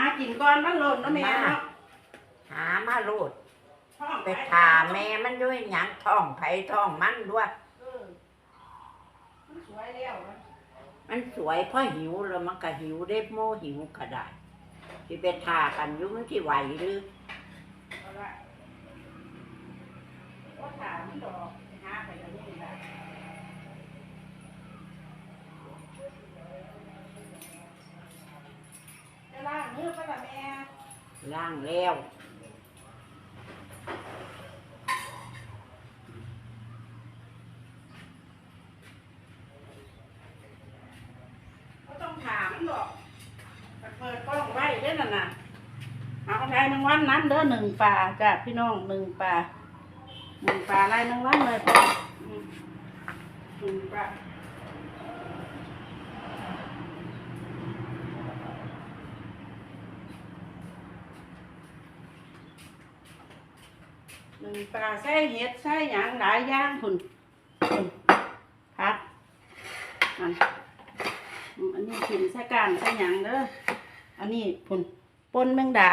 ากินก่อนมันหล่นเนาะแม่เนาะหามาโลดท้องไปถาแม่มันด้วยหยังท้องไผท้องมันด้วยเออมันสวยแล้วนะมันสวยเพราะหิวแล้วมันก็หิวได้โมหิวก็ได้ที่ไปทากันอยู่มันที่ไหวหรือเอาละว่าถามมันดอกหาไปกันนี่ละจ ล้างมือปะล่ะแม่ล่างแล้วก็ต้องถามมันดอกเปิดกล้องไว้เด้อนั่นน่ะเอากระไรมังวันนั้นเด้อหนึ่งปลาจ้ะพี่น้องหนึ่งปลาหนึ่งปลาอะไรมังวันเลยพ่อหนึ่งปลา หนึ่งปลาใส่เห็ดใส่หยางหลายอย่างคุณคุณพักอันอันนี้ขินใส่กางใส่หยังเด้ออันนี้ผลปนแมงดา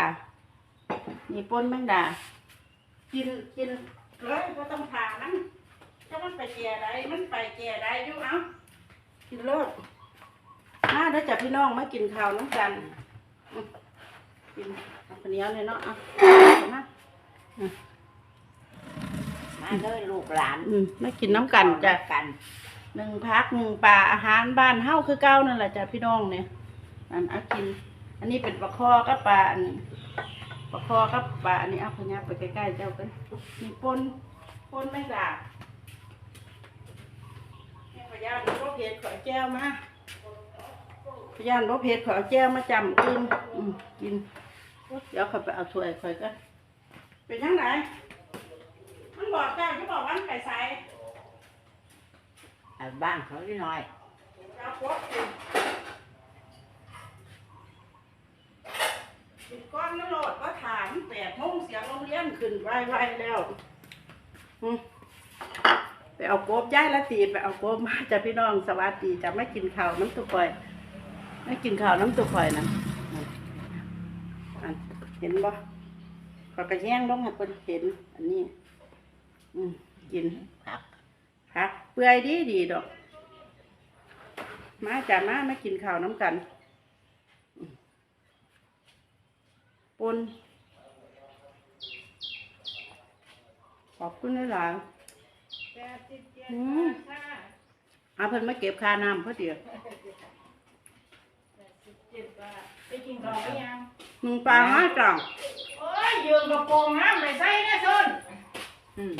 นี่ปนแมงดา กินกินเลยก็ต้องผ่านะถ้ามันไปแก่ใดมันไปแก่ใดอยู่เอากินเลิศมาเด้อจ้ะพี่น้องมากินข้าวน้ำกันกินข้าวเหนียวเลยเนาะเอาเอามามา เลยลูกหลานอืมมากินน้ำกันจ้ะกัน หนึ่งพักหนึ่งปลาอาหารบ้านเฮาคือเก้านั่นแหละจ้ะพี่น้องเนี่ยอันอากิน อันนี้เป็นปลาคอกับปลาอันนี้ปลาคอกับปลาอันนี้เอาพญาไปใกล้ๆเจ้ากันมีปนปนไม่ด่าแม่พญานรบเพชรขอแจ้วมาพญานรบเพชรขอแจ้วมาจำกินอืมกินเดี๋ยวเขาไปเอาถ้วยคอยกันเป็นยังไง มันบอกเจ้าที่บอกว่ามันไปใส่เอาบ้านเขาหน่อยเอาครบสิสิบก้อนนั่นโหลดก็ถามแปดโมงเสียงโรงเรียนขึ้นไวๆแล้วอืมไปเอาโกบย้ายละตีไปเอาโกบมาจะพี่น้องสวัสดีจะไม่กินข้าวน้ำตุกข่อยไม่กินข้าวน้ำตุกข่อยนะอันเห็นบ่ขอยกระแย่งลงให้เพิ่นเห็น อันนี้อืม กินผักผักเปื่อยดีดีดอก มาจ้ะมามากินข้าวน้ำกันอืมปนขอบคุณหลายๆอืมเอาเพิ่นมาเก็บค่าน้ำเพื่อเดียวไปกินข้าวหรือยังหนึ่งปลาห้าจ่องโอ้ยยืมกระโปรงน้ำไปใส่นะส้นอืม